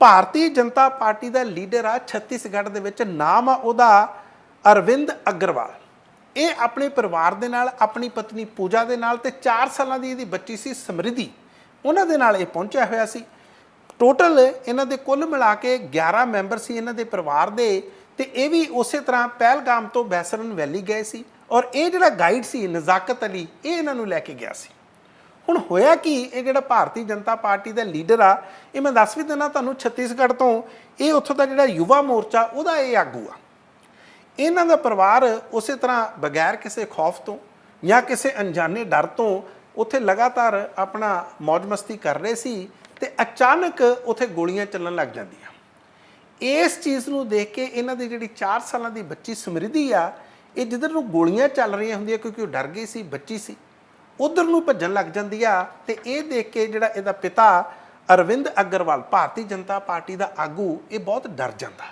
ਭਾਰਤੀ Janata Party ਦਾ leader ਆ ਛੱਤੀਸਗੜ੍ਹ ਦੇ ਵਿੱਚ, ਨਾਮ ਆ ਉਹਦਾ ਅਰਵਿੰਦ ਅਗਰਵਾਲ। ਇਹ ਆਪਣੇ ਪਰਿਵਾਰ ਦੇ ਨਾਲ, ਆਪਣੀ ਪਤਨੀ ਪੂਜਾ ਦੇ ਨਾਲ ਤੇ 4 ਸਾਲਾਂ ਦੀ ਇਹਦੀ ਬੱਚੀ ਸੀ ਸਮਰਿਧੀ। ਉਹਨਾਂ ਦੇ ਨਾਲ ਇਹ ਪਹੁੰਚਿਆ ਹੋਇਆ ਸੀ। ਟੋਟਲ ਇਹਨਾਂ ਦੇ ਕੁੱਲ ਮਿਲਾ ਕੇ 11 ਮੈਂਬਰ ਸੀ ਇਹਨਾਂ ਦੇ ਪਰਿਵਾਰ ਦੇ ਤੇ ਇਹ ਵੀ ਉਸੇ ਤਰ੍ਹਾਂ ਪਹਿਲਗਾਮ ਤੋਂ ਬੈਸਰਨ ਵੈਲੀ ਗਏ ਸੀ ਔਰ ਇਹ ਜਿਹੜਾ ਗਾਈਡ ਸੀ ਨਜ਼ਾਕਤ ਅਲੀ, ਇਹ ਇਹਨਾਂ ਨੂੰ ਲੈ ਕੇ ਗਿਆ ਸੀ। ਹੁਣ ਹੋਇਆ ਕੀ? ਇਹ ਜਿਹੜਾ ਭਾਰਤੀ ਜਨਤਾ ਪਾਰਟੀ ਦਾ ਲੀਡਰ ਆ, ਇਹ ਮੈਂ ਦੱਸ ਵੀ ਦਿੰਦਾ ਤੁਹਾਨੂੰ ਛੱਤੀਸਗੜ੍ਹ ਤੋਂ, ਇਹ ਉੱਥੋਂ ਦਾ ਜਿਹੜਾ ਯੁਵਾ ਮੋਰਚਾ, ਉਹਦਾ ਇਹ ਆਗੂ ਆ। ਇਹਨਾਂ ਦਾ ਪਰਿਵਾਰ ਉਸੇ ਤਰ੍ਹਾਂ ਬਗੈਰ ਕਿਸੇ ਖੌਫ ਤੋਂ ਜਾਂ ਕਿਸੇ ਅਣਜਾਣੇ ਡਰ ਤੋਂ ਉੱਥੇ ਲਗਾਤਾਰ ਆਪਣਾ ਮौज ਮਸਤੀ ਕਰ ਰਹੇ ਸੀ ਤੇ ਅਚਾਨਕ ਉੱਥੇ ਗੋਲੀਆਂ ਚੱਲਣ ਲੱਗ ਜਾਂਦੀਆਂ। ਇਸ ਚੀਜ਼ ਨੂੰ ਦੇਖ ਕੇ ਇਹਨਾਂ ਦੀ ਜਿਹੜੀ 4 ਸਾਲਾਂ ਦੀ ਬੱਚੀ ਸਮਰਿਧੀ ਆ, ਇਹ ਜਿੱਧਰ ਨੂੰ ਗੋਲੀਆਂ ਚੱਲ ਰਹੀਆਂ ਹੁੰਦੀਆਂ ਕਿਉਂਕਿ ਉਹ ਡਰ ਗਈ ਸੀ, ਬੱਚੀ ਸੀ। ਉਧਰ ਨੂੰ ਭੱਜਣ ਲੱਗ ਜਾਂਦੀ ਆ ਤੇ ਇਹ ਦੇਖ ਕੇ ਜਿਹੜਾ ਇਹਦਾ ਪਿਤਾ ਅਰਵਿੰਦ ਅਗਰਵਾਲ, ਭਾਰਤੀ ਜਨਤਾ ਪਾਰਟੀ ਦਾ ਆਗੂ, ਇਹ ਬਹੁਤ ਡਰ ਜਾਂਦਾ।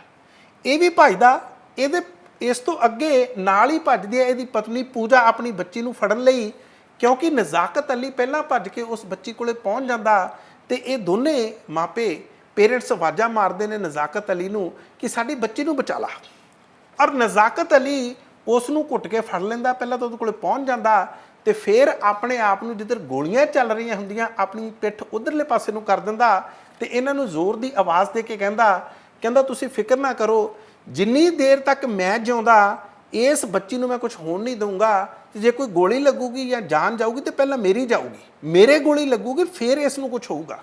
ਇਹ ਵੀ ਭੱਜਦਾ ਇਹਦੇ ਇਸ ਤੋਂ ਅੱਗੇ ਨਾਲ ਹੀ ਭੱਜਦੀ ਹੈ ਇਹਦੀ ਪਤਨੀ ਪੂਜਾ ਆਪਣੀ ਬੱਚੀ ਨੂੰ ਫੜਨ ਲਈ, ਕਿਉਂਕਿ ਨਜ਼ਾਕਤ ਅਲੀ ਪਹਿਲਾਂ ਭੱਜ ਕੇ ਉਸ ਬੱਚੀ ਕੋਲੇ ਪਹੁੰਚ ਜਾਂਦਾ ਤੇ ਇਹ ਦੋਨੇ ਮਾਪੇ ਪੇਰੈਂਟਸ ਆਵਾਜ਼ਾਂ ਮਾਰਦੇ ਨੇ ਨਜ਼ਾਕਤ ਅਲੀ ਨੂੰ ਕਿ ਸਾਡੀ ਬੱਚੀ ਨੂੰ ਬਚਾ ਲਾ। ਔਰ ਨਜ਼ਾਕਤ ਅਲੀ ਉਸ ਨੂੰ ਘੁੱਟ ਕੇ ਫੜ ਲੈਂਦਾ, ਪਹਿਲਾਂ ਤਾਂ ਉਹਦੇ ਕੋਲੇ ਪਹੁੰਚ ਜਾਂਦਾ ਤੇ ਫਿਰ ਆਪਣੇ ਆਪ ਨੂੰ ਜਿੱਧਰ ਗੋਲੀਆਂ ਚੱਲ ਰਹੀਆਂ ਹੁੰਦੀਆਂ, ਆਪਣੀ ਪਿੱਠ ਉਧਰਲੇ ਪਾਸੇ ਨੂੰ ਕਰ ਦਿੰਦਾ ਤੇ ਇਹਨਾਂ ਨੂੰ ਜ਼ੋਰ ਦੀ ਆਵਾਜ਼ ਦੇ ਕੇ ਕਹਿੰਦਾ ਕਹਿੰਦਾ ਤੁਸੀਂ ਫਿਕਰ ਨਾ ਕਰੋ, ਜਿੰਨੀ ਦੇਰ ਤੱਕ ਮੈਂ ਜਿਉਂਦਾ, ਇਸ ਬੱਚੀ ਨੂੰ ਮੈਂ ਕੁਝ ਹੋਣ ਨਹੀਂ ਦਊਂਗਾ, ਤੇ ਜੇ ਕੋਈ ਗੋਲੀ ਲੱਗੂਗੀ ਜਾਂ ਜਾਨ ਜਾਊਗੀ ਤੇ ਪਹਿਲਾਂ ਮੇਰੀ ਜਾਊਗੀ, ਮੇਰੇ ਗੋਲੀ ਲੱਗੂਗੀ ਫਿਰ ਇਸ ਨੂੰ ਕੁਝ ਹੋਊਗਾ।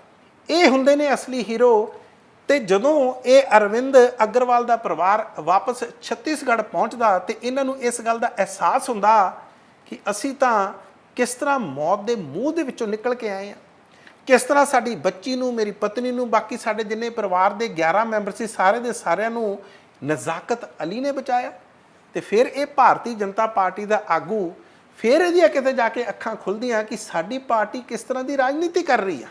ਇਹ ਹੁੰਦੇ ਨੇ ਅਸਲੀ ਹੀਰੋ ਤੇ ਜਦੋਂ ਇਹ ਅਰਵਿੰਦ ਅਗਰਵਾਲ ਦਾ ਪਰਿਵਾਰ ਵਾਪਸ ਛੱਤੀਸਗੜ੍ਹ ਪਹੁੰਚਦਾ ਤੇ ਇਹਨਾਂ ਨੂੰ ਇਸ ਗੱਲ ਦਾ ਅਹਿਸਾਸ ਹੁੰਦਾ ਕਿ ਅਸੀਂ ਤਾਂ ਕਿਸ ਤਰ੍ਹਾਂ ਮੌਤ ਦੇ ਮੂੰਹ ਦੇ ਵਿੱਚੋਂ ਨਿਕਲ ਕੇ ਆਏ ਆ ਕਿਸ ਤਰ੍ਹਾਂ ਸਾਡੀ ਬੱਚੀ ਨੂੰ, ਮੇਰੀ ਪਤਨੀ ਨੂੰ, ਬਾਕੀ ਸਾਡੇ ਜਿੰਨੇ ਪਰਿਵਾਰ ਦੇ 11 ਮੈਂਬਰ ਸੀ, ਸਾਰੇ ਦੇ ਸਾਰਿਆਂ ਨੂੰ ਨਜ਼ਾਕਤ ਅਲੀ ਨੇ ਬਚਾਇਆ। ਤੇ ਫਿਰ ਇਹ ਭਾਰਤੀ ਜਨਤਾ ਪਾਰਟੀ ਦਾ ਆਗੂ, ਫਿਰ ਇਹਦੀਆਂ ਕਿਤੇ ਜਾ ਕੇ ਅੱਖਾਂ ਖੁੱਲਦੀਆਂ ਕਿ ਸਾਡੀ ਪਾਰਟੀ ਕਿਸ ਤਰ੍ਹਾਂ ਦੀ ਰਾਜਨੀਤੀ ਕਰ ਰਹੀ ਆ।